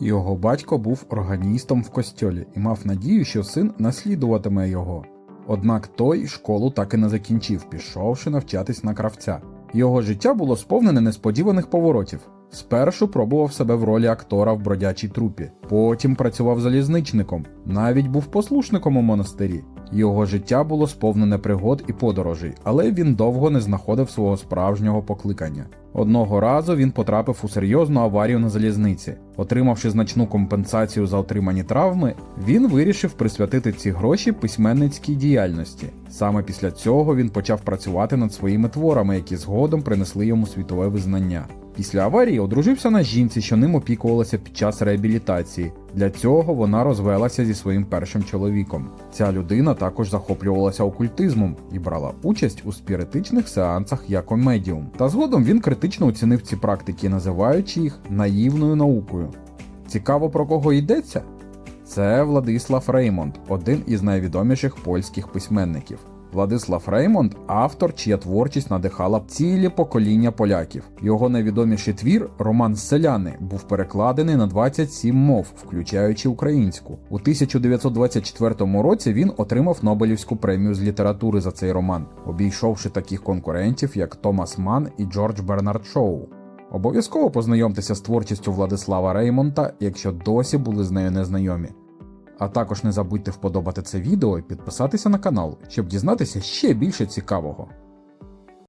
Його батько був органістом в костьолі і мав надію, що син наслідуватиме його. Однак той школу так і не закінчив, пішовши навчатись на кравця. Його життя було сповнене несподіваних поворотів. Спершу пробував себе в ролі актора в бродячій трупі, потім працював залізничником, навіть був послушником у монастирі. Його життя було сповнене пригод і подорожей, але він довго не знаходив свого справжнього покликання. Одного разу він потрапив у серйозну аварію на залізниці. Отримавши значну компенсацію за отримані травми, він вирішив присвятити ці гроші письменницькій діяльності. Саме після цього він почав працювати над своїми творами, які згодом принесли йому світове визнання. Після аварії одружився на жінці, що ним опікувалася під час реабілітації. Для цього вона розвелася зі своїм першим чоловіком. Ця людина також захоплювалася окультизмом і брала участь у спіритичних сеансах як медіум. Та згодом він критично оцінив ці практики, називаючи їх наївною наукою. Цікаво про кого йдеться? Це Владислав Реймонд, один із найвідоміших польських письменників. Владислав Реймонд автор, чия творчість надихала цілі покоління поляків. Його найвідоміший твір Роман Селяни був перекладений на 27 мов, включаючи українську. У 1924 році він отримав Нобелівську премію з літератури за цей роман, обійшовши таких конкурентів, як Томас Ман і Джордж Бернард Шоу. Обов'язково познайомтеся з творчістю Владислава Реймонта, якщо досі були з нею незнайомі. А також не забудьте вподобати це відео і підписатися на канал, щоб дізнатися ще більше цікавого.